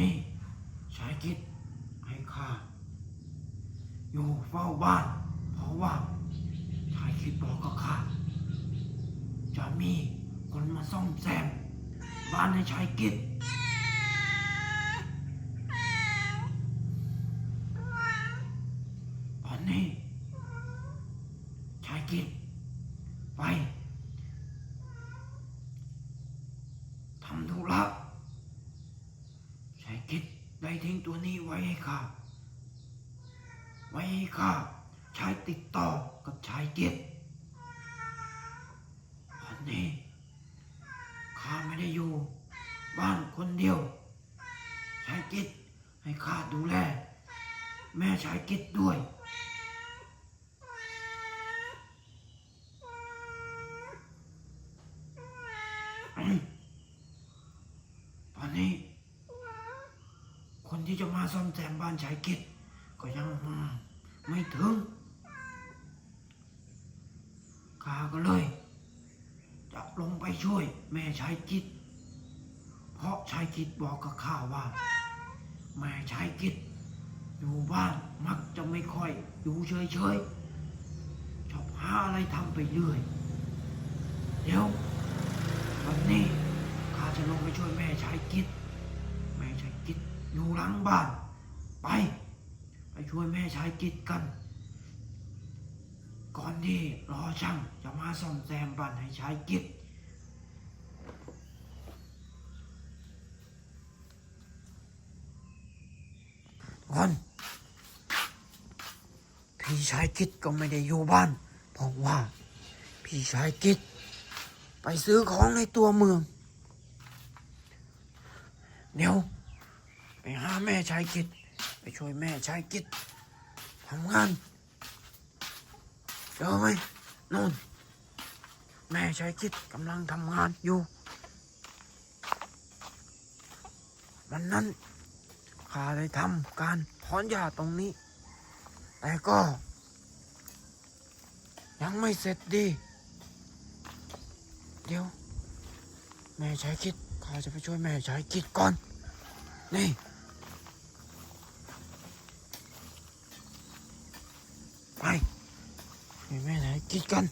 นี่ชายกิจให้ข้าอยู่เฝ้าบ้าน เพราะว่าชายกิจบอกกับข้าจะมีคนมาซ่อมแซมบ้านให้ชายกิจตอนนี้ชายกิจไปทำธุระชายกิจได้ทิ้งตัวนี้ไว้ให้ข้า ไว้ให้ข้าใช้ติดต่อกับชายกิจตอนนี้ข้าไม่ได้อยู่ บ้านคนเดียว ชายกิจให้ข้าดูแล แม่ชายกิจด้วย ตอนนี้ คนที่จะมาซ่อมแซมบ้านชายกิจ ก็ยังไม่ถึงข้าก็เลย จะลงไปช่วยแม่ชายกิจเพราะชายกิจบอกกับข้าว่า แม่ชายกิจอยู่บ้านมักจะไม่ค่อยอยู่เฉยๆชอบหาอะไรทำไปเรื่อยเดี๋ยววันนี้ข้าจะลงไปช่วยแม่ชายกิจแม่ชายกิจอยู่หลังบ้าน ไป ช่วยแม่ชายกิจกัน ก่อนที่รอช่างจะมาซ่อมแซมบ้านให้ชายกิจก่อนพี่ชายกิจก็ไม่ได้อยู่บ้าน เพราะว่า พี่ชายกิจไปซื้อของในตัวเมือง เดี๋ยว ไปหาแม่ชายกิจ ช่วยแม่ชายกิจทำงานเจอไหมนู่น แม่ชายกิจกำลังทำงานอยู่ วันนั้นข้าได้ทำการถอนหญ้าตรงนี้ แต่ก็ ยังไม่เสร็จดี เดี๋ยว แม่ชายกิจข้าจะไปช่วยแม่ชายกิจก่อน นี่ ไปไป แม่ไหนกินกัน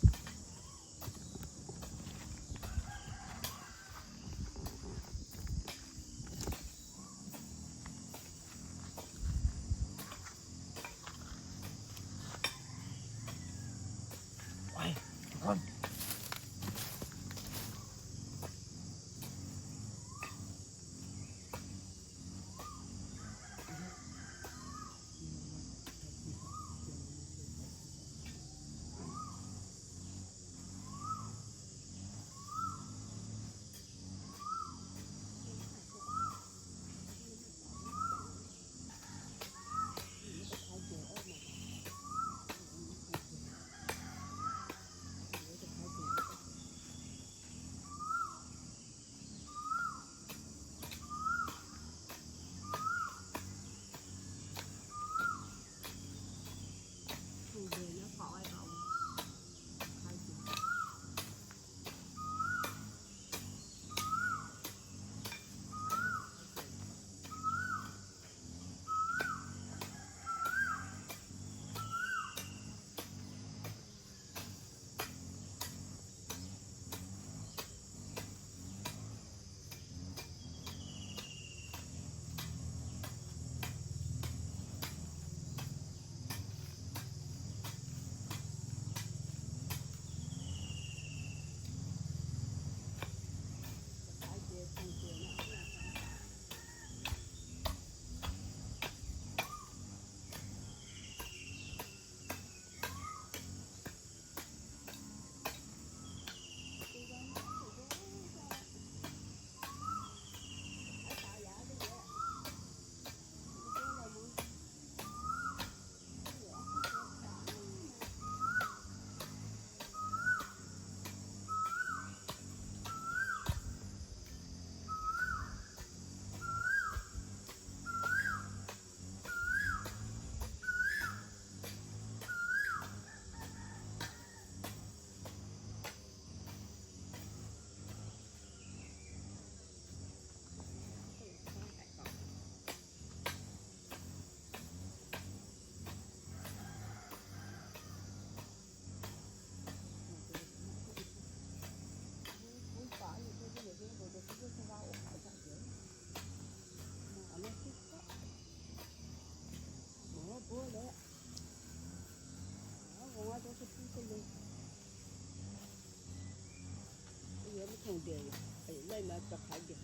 เดียวไอ้ไล่มากับขายเดียว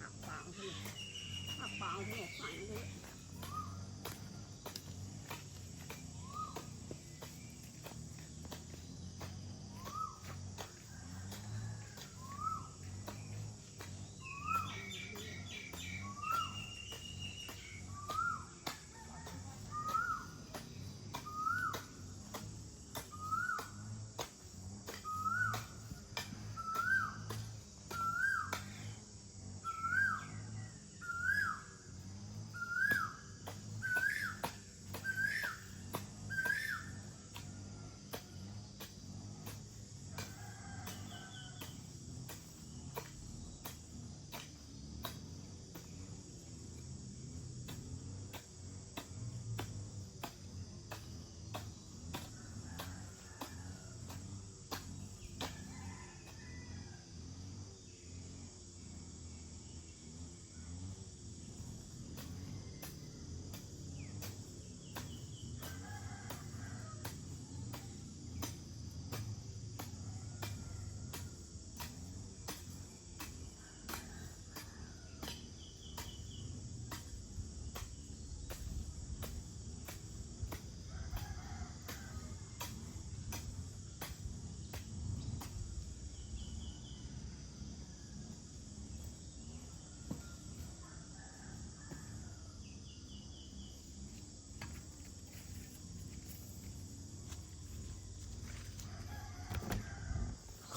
หักปางเท่าไหร่หักปางเท่าไหร่ฝันเลย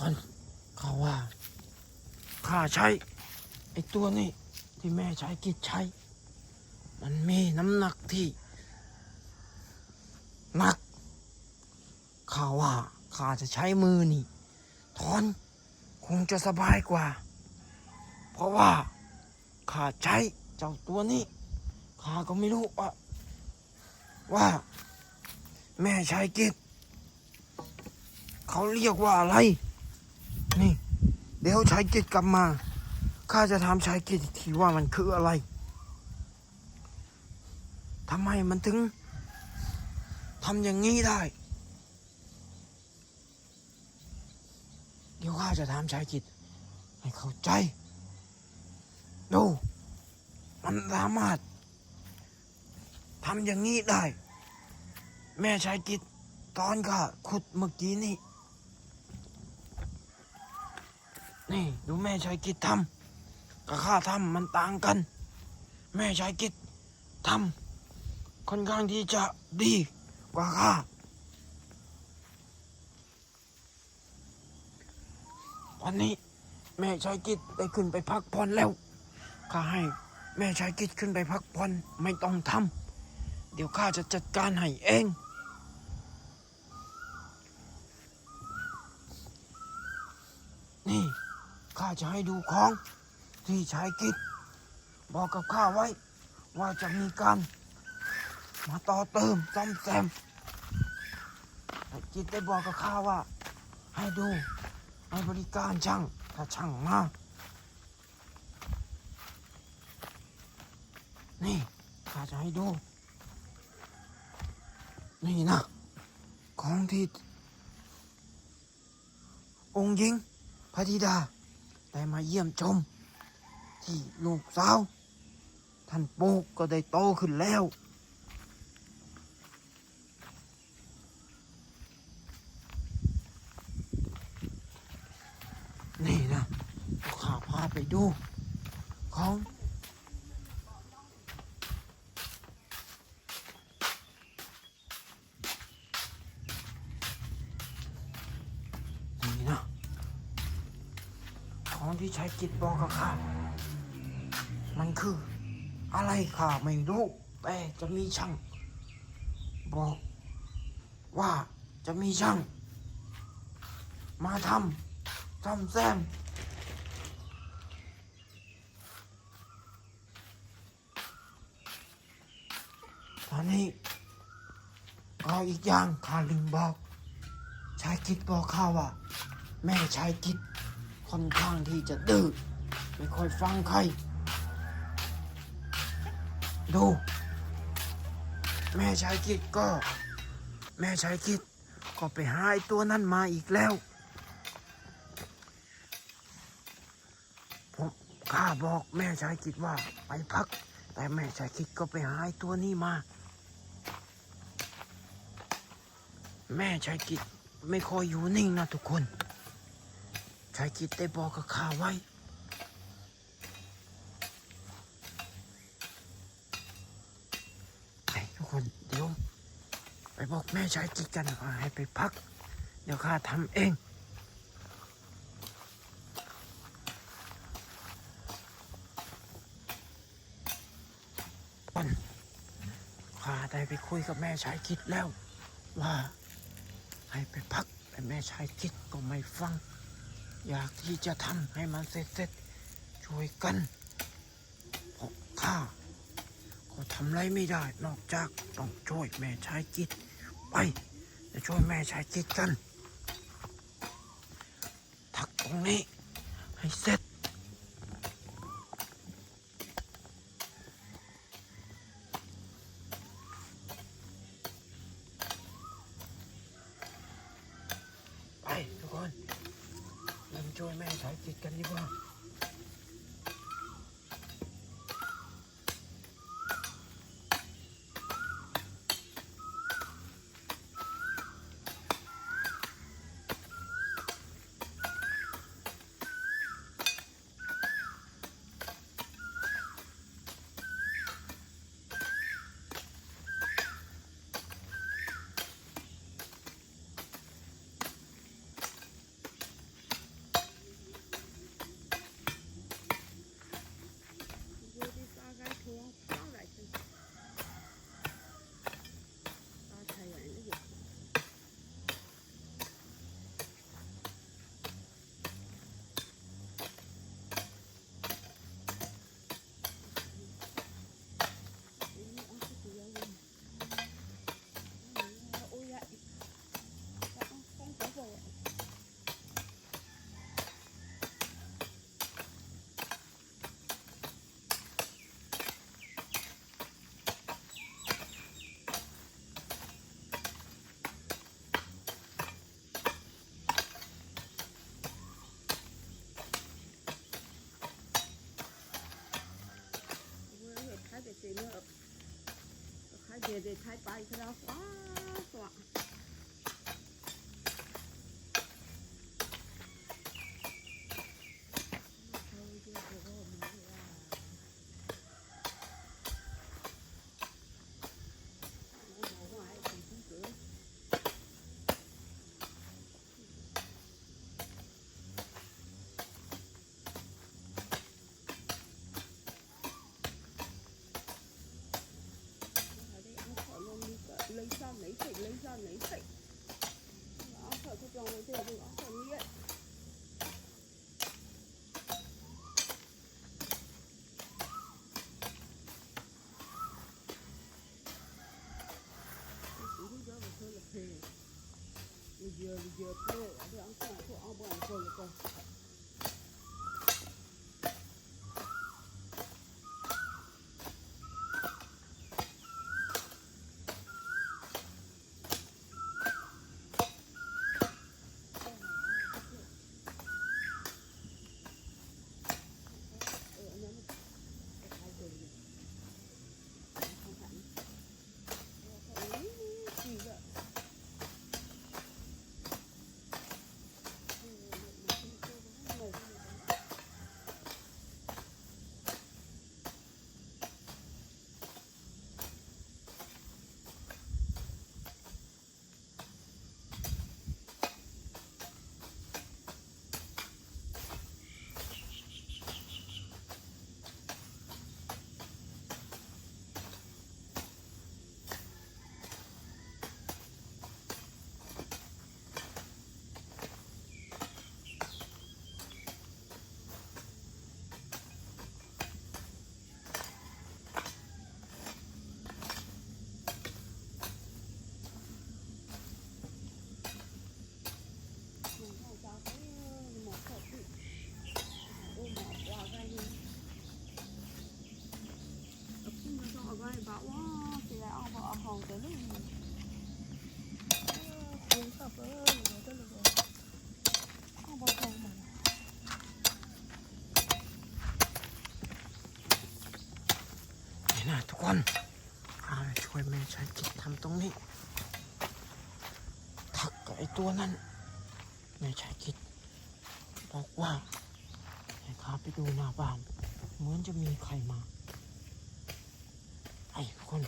คนเขาว่าข้าใช้ไอ้ตัวนี้ที่แม่ใช้กิจใช้ มันมีน้ำหนักที่หนักข้าว่าข้าจะใช้มือนี่ถอนคงจะสบายกว่า เพราะว่าข้าใช้เจ้าตัวนี้ข้าก็ไม่รู้ว่าว่า แม่ใช้กิจเขาเรียกว่าอะไร เดี๋ยวชายกิจกลับมา ข้าจะถามชายกิจอีกทีว่ามันคืออะไรทำไมมันถึงทำอย่างนี้ได้ เดี๋ยวข้าจะถามชายกิจให้เข้าใจ ดู มันสามารถทำอย่างนี้ได้ แม่ชายกิจตอนข้าขุดเมื่อกี้นี่ นี่ดูแม่ชายกิจทำกับข้าทำมันต่างกัน แม่ชายกิจทำค่อนข้างที่จะดีกว่าข้าวันนี้แม่ชายกิจได้ขึ้นไปพักผ่อนแล้วข้าให้แม่ชายกิจขึ้นไปพักผ่อนไม่ต้องทำเดี๋ยวข้าจะจัดการให้เอง นี่ข้า จะให้ดูของที่ชายกิจบอกกับข้าไว้ ว่าจะมีการมาต่อเติมซ่อมแซมกิจได้บอกกับข้าว่า ให้ดูให้บริการช่างถ้าช่างมานี่ข้าจะให้ดู นี่นะ ของที่องค์หญิงพระธิดา ได้มาเยี่ยมชม ที่ลูกสาว ท่านปู่ก็ได้โตขึ้นแล้ว นี่นะข้าพาไปดู ของ นี่นะ ของ ที่ใช้จิตบอกกับข้า มันคือ อะไรข้าไม่รู้แต่จะมีช่าง บอกว่าจะมีช่าง มาทำซ่อมแซมตอนนี้ก็อีกอย่างข้าลืมบอกชายกิจบอกข้าว่า แม่ชายกิจ ค่อนข้างที่จะดื้อไม่ค่อยฟังใคร ดู แม่ชายกิจก็ แม่ชายกิจก็ไปหาไอตัวนั้นมาอีกแล้วผมข้าบอกแม่ชายกิจว่าไปพัก แต่แม่ชายกิจก็ไปหาไอตัวนี้มา แม่ชายกิจไม่ค่อยอยู่นิ่งนะทุกคนายกิจได้บอกกับข้าไว้ ไปทุกคนเดี๋ยว ไปบอกแม่ชายกิจกันว่าให้ไปพัก เดี๋ยวข้าทำเองข้าได้ไปคุยกับแม่ชายกิจแล้ว ว่าให้ไปพักแต่แม่ชายกิจก็ไม่ฟัง อยากที่จะทำให้มันเสร็จๆช่วยกันเพราะข้าก็ทำอะไรไม่ได้นอกจากต้องช่วยแม่ชายกิจไปจะช่วยแม่ชายกิจกันทักตรงนี้ให้เสร็จ ช่วยแม่ชายกิจกันดีกว่า 你得拍把你花。your, your plate. I said, I'm trying to put all one for you. ตรงนี้ทักกับไอ้ตัวนั้นแม่ชายกิจบอกว่าให้ข้าไปดูหน้าบ้าน เหมือนจะมีใครมา ไอ้คน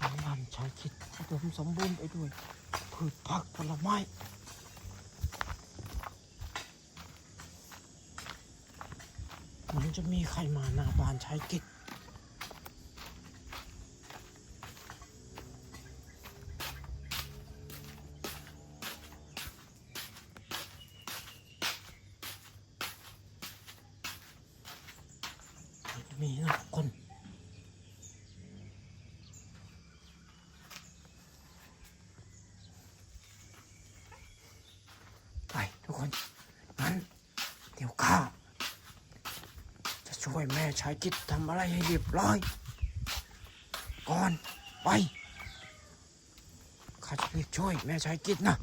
น้ำมันชายคิดอุดมสมบูรณ์ไปด้วย พืชผักผลไม้เหมัน จะมีใครมาหน้าบ้านใช้กิจมีนะทุกคน ไปทุกคน งั้น เดี๋ยวข้า จะช่ วยแม่ชายกิจทำอะไรให้เรียบร้อย ก่อน ไป ข้าจะรีบช่วยแม่ชายกิจนะ